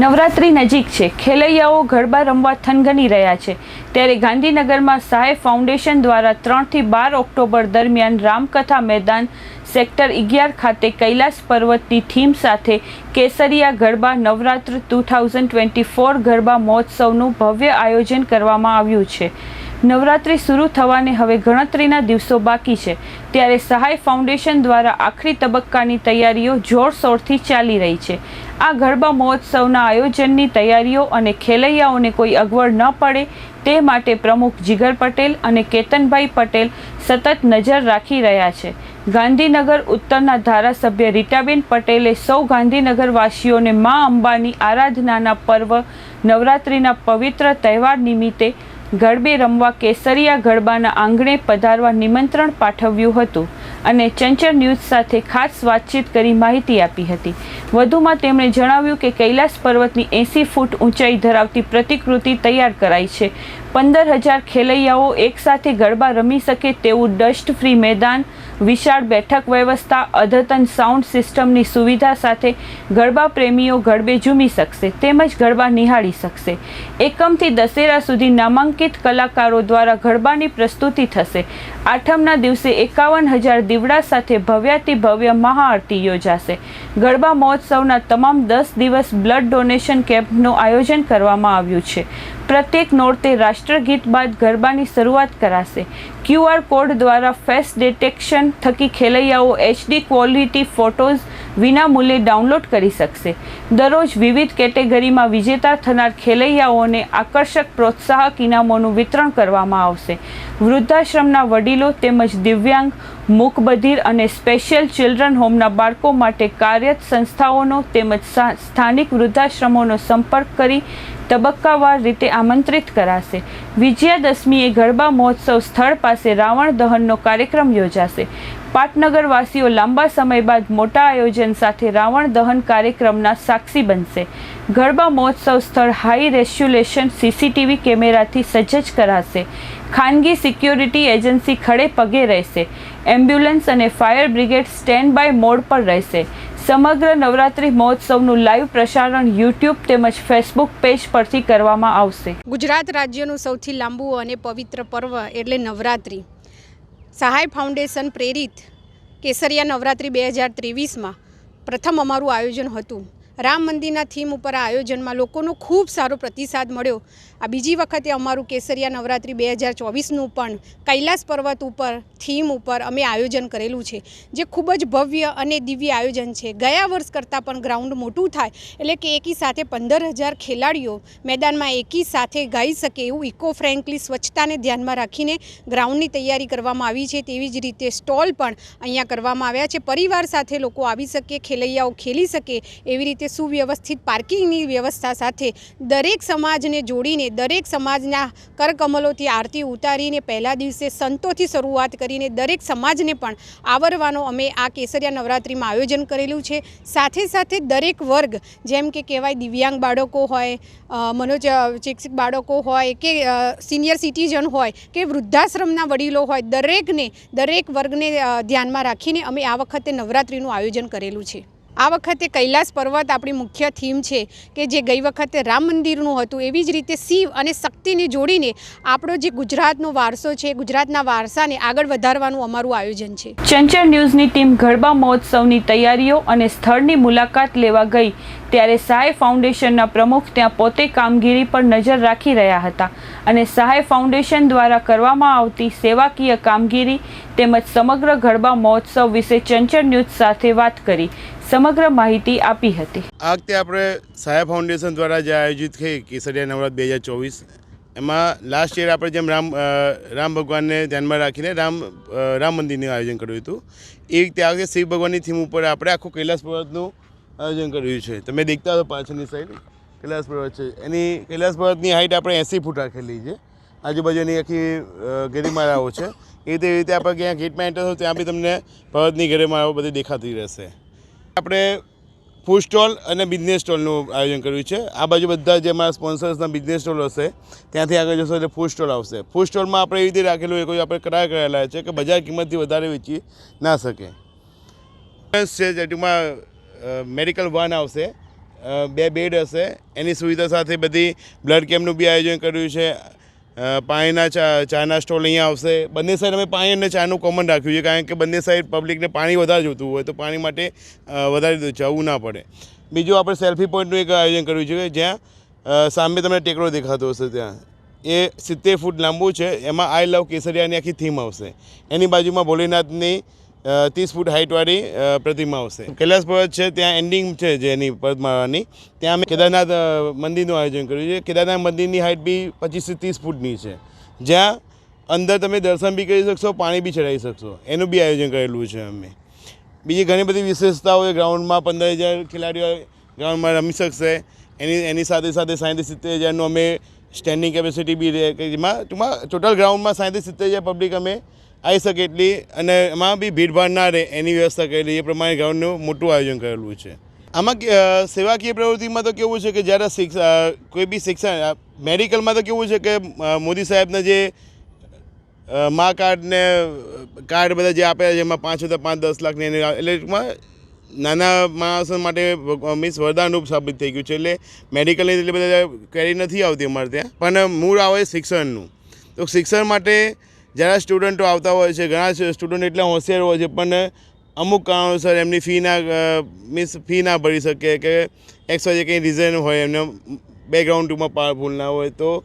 નવરાત્રી નજીક છે. ખેલૈયાઓ ગરબા રમવા થનગની રહ્યા છે. ત્યારે ગાંધીનગરમાં સહાય ફાઉન્ડેશન દ્વારા ત્રણથી બાર ઓક્ટોબર દરમિયાન રામકથા મેદાન સેક્ટર અગિયાર ખાતે કૈલાસ પર્વતની થીમ સાથે Kesariya garba Navratra two thousand twenty four garba મહોત્સવનું ભવ્ય આયોજન કરવામાં આવ્યું છે. નવરાત્રિ શરૂ થવાને હવે ગણતરીના દિવસો બાકી છે. ત્યારે સહાય ફાઉન્ડેશન દ્વારા આખરી તબક્કાની તૈયારીઓ જોરશોરથી ચાલી રહી છે. આ ગરબા મહોત્સવના આયોજનની તૈયારીઓ અને ખેલૈયાઓને કોઈ અગવડ ન પડે તે માટે પ્રમુખ જીગર પટેલ અને કેતનભાઈ પટેલ સતત નજર રાખી રહ્યા છે. ગાંધીનગર ઉત્તરના ધારાસભ્ય રીટાબેન પટેલે સૌ ગાંધીનગરવાસીઓને મા અંબાની આરાધનાના પર્વ, નવરાત્રિના પવિત્ર તહેવાર નિમિત્તે ગરબે રમવા કેસરિયા ગરબાના આંગણે પધારવા નિમંત્રણ પાઠવ્યું હતું અને ચંચળ ન્યૂઝ સાથે ખાસ વાતચીત કરી માહિતી આપી હતી. વધુમાં તેમણે જણાવ્યું કે કૈલાસ પર્વતની એંસી ફૂટ ઊંચાઈ ધરાવતી પ્રતિકૃતિ તૈયાર કરાઈ છે. પંદર હજાર ખેલૈયાઓ એકસાથે ગરબા રમી શકે તેવું ડસ્ટ ફ્રી મેદાન, વિશાળ બેઠક વ્યવસ્થા, અદ્યતન સાઉન્ડ સિસ્ટમની સુવિધા સાથે ગરબા પ્રેમીઓ ગરબે ઝૂમી શકશે, તેમજ ગરબા નિહાળી શકશે. એકમથી દશેરા સુધી નામાંકિત કલાકારો દ્વારા ગરબાની પ્રસ્તુતિ થશે. આઠમના દિવસે એકાવન હજાર દીવડા સાથે ભવ્યાતિ ભવ્ય મહાઆરતી યોજાશે. ગરબા મહોત્સવના તમામ દસ દિવસ બ્લડ ડોનેશન કેમ્પનું આયોજન કરવામાં આવ્યું છે. પ્રત્યેક નોરતે રાષ્ટ્રગીત બાદ ગરબાની શરૂઆત કરાશે. ક્યુઆર કોડ દ્વારા ફેસ ડિટેક્શન થકી ખેલૈયાઓ એચડી ક્વોલિટી ફોટોઝ વિના મૂલ્યે ડાઉનલોડ કરી શકશે. દરરોજ વિવિધ કેટેગરીમાં વિજેતા થનાર ખેલૈયાઓને આકર્ષક પ્રોત્સાહક ઇનામોનું વિતરણ કરવામાં આવશે. વૃદ્ધાશ્રમના વડીલો તેમજ દિવ્યાંગ મૂકબધિર અને સ્પેશિયલ ચિલ્ડ્રન હોમના બાળકો માટે કાર્યરત સંસ્થાઓનો તેમજ સ્થાનિક વૃદ્ધાશ્રમોનો સંપર્ક કરી તબક્કાવાર રીતે આમંત્રિત કરાશે. વિજયાદશમીએ ગરબા મહોત્સવ સ્થળ પાસે રાવણ દહનનો કાર્યક્રમ યોજાશે. પાટનગરવાસીઓ લાંબા સમય બાદ મોટા આયોજન સાથે રાવણ દહન કાર્યક્રમના સાક્ષી બનશે. ગરબા મહોત્સવ સ્થળ હાઈ રેસ્યુલેશન સીસીટીવી કેમેરાથી સજ્જ કરાશે. ખાનગી સિક્યોરિટી એજન્સી ખડે પગે રહેશે. એમ્બ્યુલન્સ અને fire brigade stand by mode પર રહેશે. સમગ્ર નવરાત્રિ મહોત્સવનું લાઈવ પ્રસારણ યુટ્યુબ તેમજ ફેસબુક પેજ પરથી કરવામાં આવશે. ગુજરાત રાજ્યનું સૌથી લાંબુ અને પવિત્ર પર્વ એટલે નવરાત્રિ. સહાય ફાઉન્ડેશન પ્રેરિત કેસરિયા નવરાત્રિ બે હજાર ત્રેવીસમાં પ્રથમ અમારું આયોજન હતું. રામ મંદિરના થીમ ઉપર આ આયોજનમાં લોકોનો ખૂબ સારો પ્રતિસાદ મળ્યો. આ બીજી વખતે અમારું કેસરિયા નવરાત્રિ બે હજાર ચોવીસનું પણ કૈલાસ પર્વત ઉપર થીમ ઉપર અમે આયોજન કરેલું છે, જે ખૂબ જ ભવ્ય અને દિવ્ય આયોજન છે. ગયા વર્ષ કરતાં પણ ગ્રાઉન્ડ મોટું થાય, એટલે કે એકી સાથે પંદર હજાર ખેલાડીઓ મેદાનમાં એકી સાથે ગાઈ શકે એવું ઇકો ફ્રેન્કલી સ્વચ્છતાને ધ્યાનમાં રાખીને ગ્રાઉન્ડની તૈયારી કરવામાં આવી છે. તેવી જ રીતે સ્ટોલ પણ અહીંયા કરવામાં આવ્યા છે. પરિવાર સાથે લોકો આવી શકે, ખેલૈયાઓ ખેલી શકે એવી રીતે સુવ્યવસ્થિત પાર્કિંગની વ્યવસ્થા સાથે દરેક સમાજને જોડીને, દરેક સમાજના કરકમલોથી આરતી ઉતારીને, પહેલા દિવસે સંતોથી શરૂઆત કરીને દરેક સમાજને પણ આવરવાનો અમે આ કેસરિયા નવરાત્રિમાં આયોજન કરેલું છે. સાથે સાથે દરેક વર્ગ, જેમ કે કહેવાય દિવ્યાંગ બાળકો હોય મનોજ શિક્ષિત બાળકો હોય કે સિનિયર સિટીઝન હોય કે વૃદ્ધાશ્રમના વડીલો હોય, દરેકને, દરેક વર્ગને ધ્યાનમાં રાખીને અમે આ વખતે નવરાત્રિનું આયોજન કરેલું છે. આ વખતે કૈલાસ પર્વત આપણી મુખ્ય થીમ છે કે જે ગઈ વખતે રામ મંદિરનું હતું, એવી જ રીતે શિવ અને શક્તિને જોડીને આપણો જે ગુજરાતનો વારસો છે, ગુજરાતના વારસાને આગળ વધારવાનું અમારું આયોજન છે. ચંચળ ન્યૂઝની ટીમ ગરબા મહોત્સવની તૈયારીઓ અને સ્થળની મુલાકાત લેવા ગઈ. ત્યારે સહાય ફાઉન્ડેશનના પ્રમુખ ત્યાં પોતે કામગીરી પર નજર રાખી રહ્યા હતા અને સહાય ફાઉન્ડેશન દ્વારા કરવામાં આવતી સેવાકીય કામગીરી તેમજ સમગ્ર ગરબા મહોત્સવ વિશે ચંચળ ન્યૂઝ સાથે વાત કરી સમગ્ર માહિતી આપી હતી. આ વખતે આપણે સહાય ફાઉન્ડેશન દ્વારા જે આયોજિત થઈ કેસરિયા નવરાત બે હજાર ચોવીસ, એમાં લાસ્ટ યર આપણે જેમ રામ રામ ભગવાનને ધ્યાનમાં રાખીને રામ રામ મંદિરનું આયોજન કર્યું હતું. એ રીતે આ શિવ ભગવાનની થીમ ઉપર આપણે આખું કૈલાસ પર્વતનું આયોજન કર્યું છે. તમે દેખતા હતો પાછળની સાઈડ કૈલાસ પર્વત છે. એની કૈલાસ પર્વતની હાઈટ આપણે એંસી ફૂટ રાખેલી છે. આજુબાજુની આખી ગરીમાળાઓ છે. એ રીતે રીતે આપણે ક્યાં ગેટમાં એન્ટર થયું ત્યાં બી તમને પર્વતની ગેરીમાળાઓ બધી દેખાતી રહેશે. આપણે ફૂડ સ્ટોલ અને બિઝનેસ સ્ટોલનું આયોજન કર્યું છે. આ બાજુ બધા જે અમારા સ્પોન્સર્સના બિઝનેસ સ્ટોલ હશે, ત્યાંથી આગળ જશો એટલે ફૂડ સ્ટોલ આવશે. ફૂડ સ્ટોલમાં આપણે એવી રીતે રાખેલું એ કોઈ આપણે કરાર કરેલા છે કે બજાર કિંમતથી વધારે વેચી ના શકે. છે જેટમાં મેડિકલ વાન આવશે. બે બેડ હશે. એની સુવિધા સાથે બધી બ્લડ કેમ્પનું બી આયોજન કર્યું છે. પાણીના ચા, ચાના સ્ટોલ અહીંયા આવશે. બંને સાઈડ અમે પાણી અને ચાનું કોમન રાખ્યું છે. કારણ કે બંને સાઈડ પબ્લિકને પાણી વધારે જોતું હોય તો પાણી માટે વધારે જવું ના પડે. બીજું આપણે સેલ્ફી પોઈન્ટનું એક આયોજન કર્યું છે જ્યાં સામે તમને ટેકરો દેખાતો હશે ત્યાં. એ સિત્તેર ફૂટ લાંબુ છે. એમાં આઈ લવ કેસરિયાની આખી થીમ આવશે. એની બાજુમાં ભોલેનાથની ત્રીસ ફૂટ હાઇટવાળી પ્રતિમા આવશે. કૈલાસ પર્વત છે, ત્યાં એન્ડિંગ છે જેની પર્વતમાળાની ત્યાં અમે કેદારનાથ મંદિરનું આયોજન કર્યું છે. કેદારનાથ મંદિરની હાઇટ બી પચીસથી ત્રીસ ફૂટની છે. જ્યાં અંદર તમે દર્શન બી કરી શકશો, પાણી બી ચડાવી શકશો. એનું બી આયોજન કરેલું છે અમે. બીજી ઘણી બધી વિશેષતાઓ ગ્રાઉન્ડમાં પંદર હજાર ખેલાડીઓ ગ્રાઉન્ડમાં રમી શકશે. એની એની સાથે સાથે સાહીઠથી સિત્તેર હજારનું અમે સ્ટેન્ડિંગ કેપેસિટી બી રહે. કે જેમાં, ટૂંકમાં ટોટલ ગ્રાઉન્ડમાં સાહીઠથી સિત્તેર હજાર પબ્લિક અમે આવી શકે એટલી અને એમાં બી ભીડભાડ ના રહે, એની વ્યવસ્થા કરેલી. એ પ્રમાણે ગ્રાઉન્ડનું મોટું આયોજન કરેલું છે. આમાં સેવાકીય પ્રવૃત્તિમાં તો કેવું છે કે જ્યારે કોઈ બી શિક્ષણ મેડિકલમાં તો કેવું છે કે મોદી સાહેબના જે મા કાર્ડને કાર્ડ બધા જે આપ્યા છે એમાં પાંચ હજાર પાંચ દસ લાખની એની એટલે ટૂંકમાં નાના માણસો માટે મીન્સ વરદાનરૂપ સાબિત થઈ ગયું છે. એટલે મેડિકલની એટલે બધા કેરી નથી આવતી અમારે ત્યાં. પણ મૂળ આવે શિક્ષણનું. તો શિક્ષણ માટે જ્યારે સ્ટુડન્ટો આવતા હોય છે, ઘણા સ્ટુડન્ટ એટલા હોશિયાર હોય છે, પણ અમુક કારણોસર એમની ફી ના મીન્સ ફી ના ભરી શકે કે એક્સ વાય કંઈ રીઝન હોય, એમને બેકગ્રાઉન્ડમાં પાવરફુલ ના હોય, તો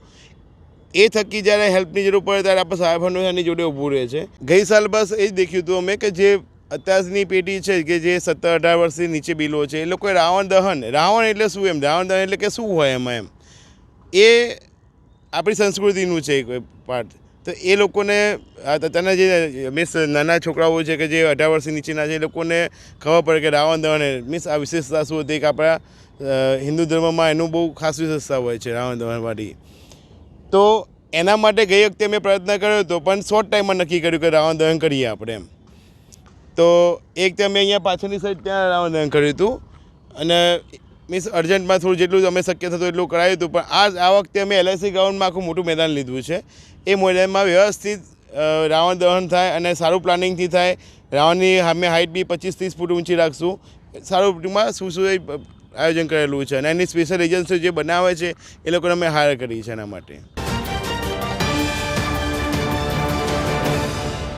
એ થકી જ્યારે હેલ્પની જરૂર પડે ત્યારે આપણે સાહેબ એની જોડે ઊભું રહે છે. ગઈ સાલ બસ એ જ દેખ્યું હતું અમે કે જે અત્યારની પેઢી છે કે જે સત્તર, અઢાર વર્ષથી નીચે બિલો છે, એ લોકોએ રાવણ દહન, રાવણ એટલે શું એમ? રાવણ દહન એટલે કે શું હોય એમાં એમ? એ આપણી સંસ્કૃતિનું છે એક પાર્ટ તો એ લોકોને તેના જે મીન્સ નાના છોકરાઓ છે કે જે અઢાર વર્ષની નીચેના છે, એ લોકોને ખબર પડે કે રાવણ દહન મીન્સ આ વિશેષતા શું હતી કે આપણા હિન્દુ ધર્મમાં એનું બહુ ખાસ વિશેષતા હોય છે રાવણ દહનવાળી તો એના માટે ગઈ વખતે મેં પ્રયત્ન કર્યો હતો પણ શોર્ટ ટાઈમમાં નક્કી કર્યું કે રાવણ દહન કરીએ આપણે એમ. તો એક તે અમે અહીંયા પાછળની સાઈડ ત્યાં રાવણ દહન કર્યું હતું અને મીન્સ અર્જન્ટમાં થોડું જેટલું અમે શક્ય થતું એટલું કરાવ્યું હતું, પણ આ આ વખતે અમે એલઆઈસી ગ્રાઉન્ડમાં આખું મોટું મેદાન લીધું છે. એ મેદાનમાં વ્યવસ્થિત રાવણ દહન થાય અને સારું પ્લાનિંગથી થાય. રાવણની અમે હાઇટ બી પચીસ ત્રીસ ફૂટ ઊંચી રાખશું. સારું ટૂંકમાં શું શું આયોજન કરેલું છે અને એની સ્પેશિયલ એજન્સીઓ જે બનાવે છે, એ લોકોને અમે હાયર કરી છે એના માટે.